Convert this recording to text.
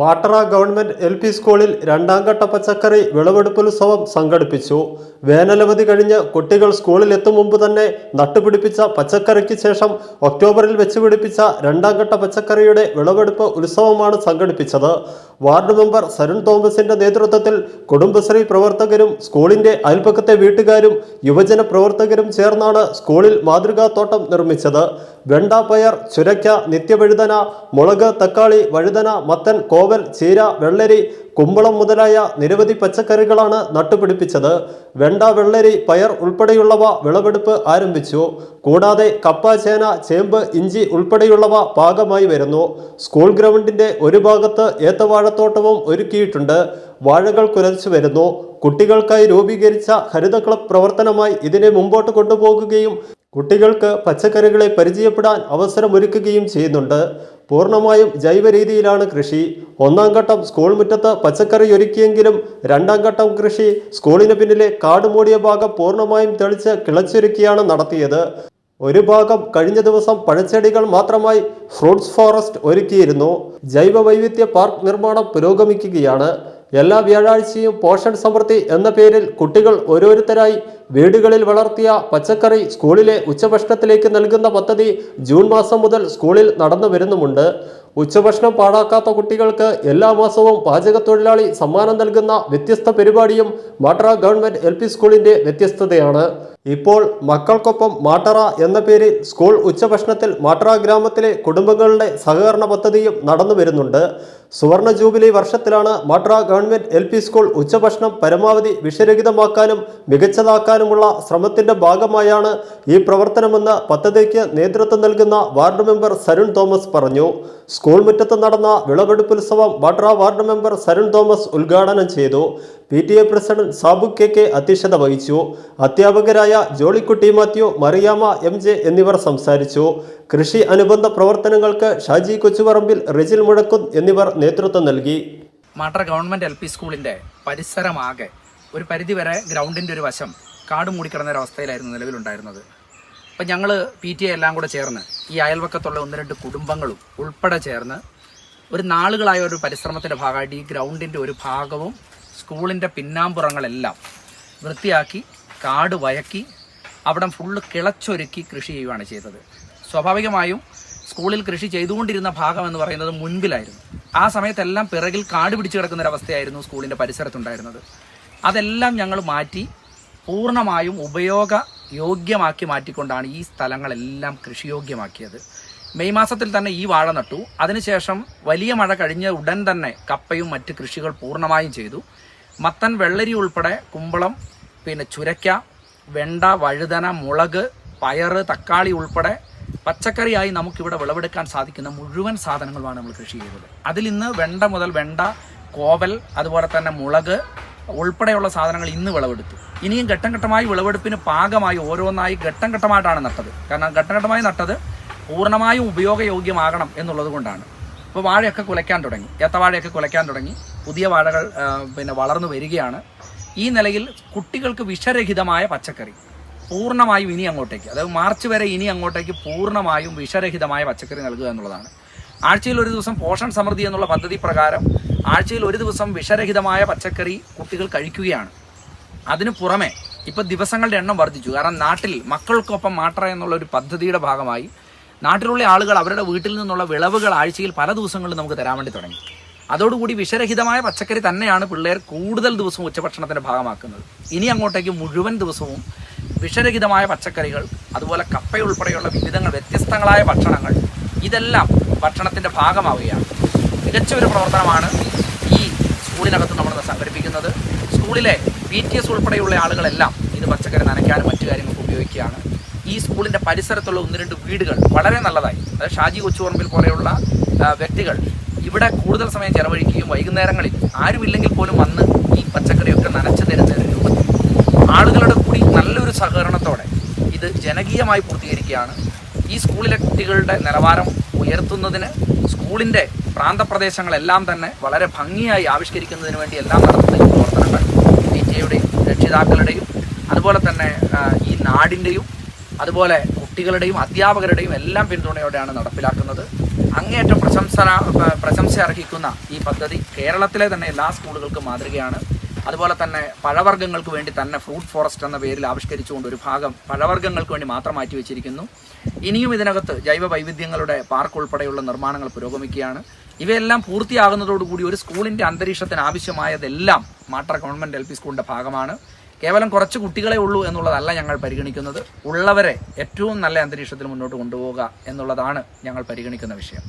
Mattara government L P സ്കൂളിൽ രണ്ടാം ഘട്ട പച്ചക്കറി വിളവെടുപ്പുത്സവം സംഘടിപ്പിച്ചു. വേനലവധി കഴിഞ്ഞ് കുട്ടികൾ സ്കൂളിൽ എത്തും മുമ്പ് തന്നെ നട്ടുപിടിപ്പിച്ച പച്ചക്കറിക്ക് ശേഷം ഒക്ടോബറിൽ വെച്ച് പിടിപ്പിച്ച രണ്ടാം ഘട്ട പച്ചക്കറിയുടെ വിളവെടുപ്പ് ഉത്സവമാണ് സംഘടിപ്പിച്ചത്. വാർഡ് മെമ്പർ സരുൺ തോമസിന്റെ നേതൃത്വത്തിൽ കുടുംബശ്രീ പ്രവർത്തകരും സ്കൂളിന്റെ അയൽപ്പക്കത്തെ വീട്ടുകാരും യുവജന പ്രവർത്തകരും ചേർന്നാണ് സ്കൂളിൽ മാതൃകാ തോട്ടം നിർമ്മിച്ചത്. വെണ്ട പയർ ചുരക്ക നിത്യവഴുതന മുളക് തക്കാളി വഴുതന മത്തൻ കോവൽ ചീര വെള്ളരി കുമ്പളം മുതലായ നിരവധി പച്ചക്കറികളാണ് നട്ടുപിടിപ്പിച്ചത്. വെണ്ട വെള്ളരി പയർ ഉൾപ്പെടെയുള്ളവ വിളവെടുപ്പ് ആരംഭിച്ചു. കൂടാതെ കപ്പ ചേന ചേമ്പ് ഇഞ്ചി ഉൾപ്പെടെയുള്ളവ പാകമായി വരുന്നു. സ്കൂൾ ഗ്രൗണ്ടിന്റെ ഒരു ഭാഗത്ത് ഏത്തവാഴത്തോട്ടവും ഒരുക്കിയിട്ടുണ്ട്. വാഴകൾ കുലച്ചു വരുന്നു. കുട്ടികൾക്കായി രൂപീകരിച്ച ഹരിത ക്ലബ് പ്രവർത്തനമായി ഇതിനെ മുമ്പോട്ട് കൊണ്ടുപോകുകയും കുട്ടികൾക്ക് പച്ചക്കറികളെ പരിചയപ്പെടാൻ അവസരമൊരുക്കുകയും ചെയ്യുന്നുണ്ട്. പൂർണമായും ജൈവ രീതിയിലാണ് കൃഷി. ഒന്നാം ഘട്ടം സ്കൂൾ മുറ്റത്ത് പച്ചക്കറി ഒരുക്കിയെങ്കിലും രണ്ടാം ഘട്ടം കൃഷി സ്കൂളിന് പിന്നിലെ കാട് മൂടിയ ഭാഗം പൂർണമായും തെളിച്ച് കിളച്ചൊരുക്കിയാണ് നടത്തിയത്. ഒരു ഭാഗം കഴിഞ്ഞ ദിവസം പഴച്ചെടികൾ മാത്രമായി ഫ്രൂട്ട്സ് ഫോറസ്റ്റ് ഒരുക്കിയിരുന്നു. ജൈവ വൈവിധ്യ പാർക്ക് നിർമ്മാണം പുരോഗമിക്കുകയാണ്. എല്ലാ വ്യാഴാഴ്ചയും പോഷൺ സമൃദ്ധി എന്ന പേരിൽ കുട്ടികൾ ഓരോരുത്തരായി വീടുകളിൽ വളർത്തിയ പച്ചക്കറി സ്കൂളിലെ ഉച്ചഭക്ഷണത്തിലേക്ക് നൽകുന്ന പദ്ധതി ജൂൺ മാസം മുതൽ സ്കൂളിൽ നടന്നു വരുന്നുമുണ്ട്. ഉച്ചഭക്ഷണം പാടാക്കാത്ത കുട്ടികൾക്ക് എല്ലാ മാസവും പാചകത്തൊഴിലാളി സമ്മാനം നൽകുന്ന വ്യത്യസ്ത പരിപാടിയും മാട്ടറ ഗവൺമെന്റ് എൽ സ്കൂളിന്റെ വ്യത്യസ്തതയാണ്. ഇപ്പോൾ മക്കൾക്കൊപ്പം മാട്ടറ എന്ന പേരിൽ സ്കൂൾ ഉച്ചഭക്ഷണത്തിൽ മാട്ടറ ഗ്രാമത്തിലെ കുടുംബങ്ങളുടെ സഹകരണ പദ്ധതിയും നടന്നു വരുന്നുണ്ട്. സുവർണ ജൂബിലി വർഷത്തിലാണ് മാട്ടറ ഗവൺമെന്റ് എൽ സ്കൂൾ ഉച്ചഭക്ഷണം പരമാവധി വിഷരഹിതമാക്കാനും മികച്ചതാക്കാനുമുള്ള ശ്രമത്തിന്റെ ഭാഗമായാണ് ഈ പ്രവർത്തനമെന്ന് പദ്ധതിക്ക് നേതൃത്വം നൽകുന്ന വാർഡ് മെമ്പർ സരുൺ തോമസ് പറഞ്ഞു. സ്കൂൾ മുറ്റത്ത് നടന്ന വിളവെടുപ്പുത്സവം വാട്രാ വാർഡ് മെമ്പർ സരുൺ തോമസ് ഉദ്ഘാടനം ചെയ്തു. P T A president Sabu K K അധ്യക്ഷത വഹിച്ചു. അധ്യാപകരായ Jollykutty Mathew Mariyama M J എന്നിവർ സംസാരിച്ചു. കൃഷി അനുബന്ധ പ്രവർത്തനങ്ങൾക്ക് ഷാജി കൊച്ചുപറമ്പിൽ റിജിൽ മുഴക്കുന്ന് എന്നിവർ നേതൃത്വം നൽകി. മാട്ടർ ഗവൺമെന്റ് എൽ പി സ്കൂളിന്റെ പരിസരമാകെ ഒരു പരിധിവരെ ഗ്രൗണ്ടിന്റെ ഒരു വശം കാട് മൂടിക്കിടന്ന ഒരു അവസ്ഥയിലായിരുന്നു നിലവിലുണ്ടായിരുന്നത്. അപ്പം ഞങ്ങൾ പി ടി എല്ലാം കൂടെ ചേർന്ന് ഈ അയൽവക്കത്തുള്ള ഒന്ന് രണ്ട് കുടുംബങ്ങളും ഉൾപ്പെടെ ചേർന്ന് ഒരു നാളുകളായ ഒരു പരിശ്രമത്തിന്റെ ഭാഗമായിട്ട് ഈ ഗ്രൗണ്ടിന്റെ ഒരു ഭാഗവും സ്കൂളിന്റെ പിന്നാമ്പുറങ്ങളെല്ലാം വൃത്തിയാക്കി കാട് വയക്കി അവിടം ഫുള്ള് കിളച്ചൊരുക്കി കൃഷി ചെയ്യുകയാണ് ചെയ്തത്. സ്വാഭാവികമായും സ്കൂളിൽ കൃഷി ചെയ്തുകൊണ്ടിരുന്ന ഭാഗം എന്ന് പറയുന്നത് മുൻപിലായിരുന്നു. ആ സമയത്തെല്ലാം പിറകിൽ കാട് പിടിച്ചു കിടക്കുന്ന ഒരവസ്ഥയായിരുന്നു സ്കൂളിന്റെ പരിസരത്തുണ്ടായിരുന്നത്. അതെല്ലാം ഞങ്ങൾ മാറ്റി പൂർണമായും ഉപയോഗ യോഗ്യമാക്കി മാറ്റിക്കൊണ്ടാണ് ഈ സ്ഥലങ്ങളെല്ലാം കൃഷിയോഗ്യമാക്കിയത്. മെയ് മാസത്തിൽ തന്നെ ഈ വാഴ നട്ടു. അതിനുശേഷം വലിയ മഴ കഴിഞ്ഞ ഉടൻ തന്നെ കപ്പയും മറ്റ് കൃഷികൾ പൂർണമായും ചെയ്തു. മത്തൻ വെള്ളരി ഉൾപ്പെടെ കുമ്പളം പിന്നെ ചുരക്ക വെണ്ട വഴുതന മുളക് പയറ് തക്കാളി ഉൾപ്പെടെ പച്ചക്കറിയായി നമുക്കിവിടെ വിളവെടുക്കാൻ സാധിക്കുന്ന മുഴുവൻ സാധനങ്ങളുമാണ് നമ്മൾ കൃഷി ചെയ്തത്. അതിൽ ഇന്ന് വെണ്ട മുതൽ വെണ്ട കോവൽ അതുപോലെ തന്നെ മുളക് ഉൾപ്പെടെയുള്ള സാധനങ്ങൾ ഇന്ന് വിളവെടുത്തു. ഇനിയും ഘട്ടം ഘട്ടമായി വിളവെടുപ്പിന് പാകമായി ഓരോന്നായി ഘട്ടം ഘട്ടമായിട്ടാണ് നട്ടത്. കാരണം ഘട്ടം ഘട്ടമായി നട്ടത് പൂർണമായും ഉപയോഗയോഗ്യമാകണം എന്നുള്ളത് കൊണ്ടാണ്. ഇപ്പോൾ വാഴയൊക്കെ കുലയ്ക്കാൻ തുടങ്ങി. ഏത്തവാഴയൊക്കെ കുലയ്ക്കാൻ തുടങ്ങി. പുതിയ വാഴകൾ പിന്നെ വളർന്നു വരികയാണ്. ഈ നിലയിൽ കുട്ടികൾക്ക് വിഷരഹിതമായ പച്ചക്കറി പൂർണമായും ഇനി അങ്ങോട്ടേക്ക് അതായത് മാർച്ച് വരെ ഇനി അങ്ങോട്ടേക്ക് പൂർണമായും വിഷരഹിതമായ പച്ചക്കറി നൽകുക എന്നുള്ളതാണ്. ആഴ്ചയിൽ ഒരു ദിവസം പോഷൺ സമൃദ്ധി എന്നുള്ള പദ്ധതി പ്രകാരം ആഴ്ചയിൽ ഒരു ദിവസം വിഷരഹിതമായ പച്ചക്കറി കുട്ടികൾ കഴിക്കുകയാണ്. അതിനു പുറമെ ഇപ്പൊ ദിവസങ്ങളുടെ എണ്ണം വർദ്ധിച്ചു. കാരണം നാട്ടിൽ മക്കൾക്കൊപ്പം മാട്ടറ എന്നുള്ള ഒരു പദ്ധതിയുടെ ഭാഗമായി നാട്ടിലുള്ള ആളുകൾ അവരുടെ വീട്ടിൽ നിന്നുള്ള വിളവുകൾ ആഴ്ചയിൽ പല ദിവസങ്ങളിൽ നമുക്ക് തരാൻ വേണ്ടി തുടങ്ങി. അതോടുകൂടി വിഷരഹിതമായ പച്ചക്കറി തന്നെയാണ് പിള്ളേർ കൂടുതൽ ദിവസവും ഉച്ചഭക്ഷണത്തിന്റെ ഭാഗമാക്കുന്നത്. ഇനി അങ്ങോട്ടേക്ക് മുഴുവൻ ദിവസവും വിഷരഹിതമായ പച്ചക്കറികൾ അതുപോലെ കപ്പയുൾപ്പെടെയുള്ള വിവിധങ്ങൾ വ്യത്യസ്തങ്ങളായ ഭക്ഷണങ്ങൾ ഇതെല്ലാം ഭക്ഷണത്തിന്റെ ഭാഗമാവുകയാണ്. മികച്ച ഒരു പ്രവർത്തനമാണ് ഈ സ്കൂളിനകത്ത് നമ്മൾ സംഘടിപ്പിക്കുന്നത് സ്കൂളിലെ പി ടി എസ് ഉൾപ്പെടെയുള്ള ആളുകളെല്ലാം ഇത് പച്ചക്കറി നനയ്ക്കാനും മറ്റു കാര്യങ്ങൾക്ക് ഉപയോഗിക്കുകയാണ്. ഈ സ്കൂളിന്റെ പരിസരത്തുള്ള ഒന്ന് രണ്ട് വീടുകൾ വളരെ നല്ലതായി. അതായത് ഷാജി കൊച്ചുപറമ്പിൽ പോലെയുള്ള വ്യക്തികൾ ഇവിടെ കൂടുതൽ സമയം ചെലവഴിക്കുകയും വൈകുന്നേരങ്ങളിൽ ആരുമില്ലെങ്കിൽ പോലും വന്ന് ഈ പച്ചക്കറിയൊക്കെ നനച്ചു തരുന്ന ഒരു രൂപത്തിൽ ആളുകളുടെ കൂടി നല്ലൊരു സഹകരണത്തോടെ ഇത് ജനകീയമായി പൂർത്തീകരിക്കുകയാണ്. ഈ സ്കൂളിലെ കുട്ടികളുടെ നിലവാരം ഉയർത്തുന്നതിന് സ്കൂളിന്റെ പ്രാന്തപ്രദേശങ്ങളെല്ലാം തന്നെ വളരെ ഭംഗിയായി ആവിഷ്കരിക്കുന്നതിന് വേണ്ടി എല്ലാം നടത്തുന്ന പ്രവർത്തനങ്ങൾ പി ടി എയുടെയും രക്ഷിതാക്കളുടെയും അതുപോലെ തന്നെ ഈ നാടിന്റെയും അതുപോലെ കുട്ടികളുടെയും അധ്യാപകരുടെയും എല്ലാം പിന്തുണയോടെയാണ് നടപ്പിലാക്കുന്നത്. അങ്ങേയറ്റം പ്രശംസ പ്രശംസ അർഹിക്കുന്ന ഈ പദ്ധതി കേരളത്തിലെ തന്നെ എല്ലാ സ്കൂളുകൾക്കും മാതൃകയാണ്. അതുപോലെ തന്നെ പഴവർഗങ്ങൾക്ക് വേണ്ടി തന്നെ ഫ്രൂട്ട് ഫോറസ്റ്റ് എന്ന പേരിൽ ആവിഷ്കരിച്ചുകൊണ്ട് ഒരു ഭാഗം പഴവർഗങ്ങൾക്ക് വേണ്ടി മാത്രം മാറ്റി വെച്ചിരിക്കുന്നു. ഇനിയും ഇതിനകത്ത് ജൈവ വൈവിധ്യങ്ങളുടെ പാർക്ക് ഉൾപ്പെടെയുള്ള നിർമ്മാണങ്ങൾ പുരോഗമിക്കുകയാണ്. ഇവയെല്ലാം പൂർത്തിയാകുന്നതോടുകൂടി ഒരു സ്കൂളിന്റെ അന്തരീക്ഷത്തിന് ആവശ്യമായതെല്ലാം മാട്ടർ ഗവൺമെന്റ് എൽ പി സ്കൂളിന്റെ ഭാഗമാണ്. കേവലം കുറച്ച് കുട്ടികളെ ഉള്ളൂ എന്നുള്ളതല്ല ഞങ്ങൾ പരിഗണിക്കുന്നത്. ഉള്ളവരെ ഏറ്റവും നല്ല അന്തരീക്ഷത്തിൽ മുന്നോട്ട് കൊണ്ടുപോവുക എന്നുള്ളതാണ് ഞങ്ങൾ പരിഗണിക്കുന്ന വിഷയം.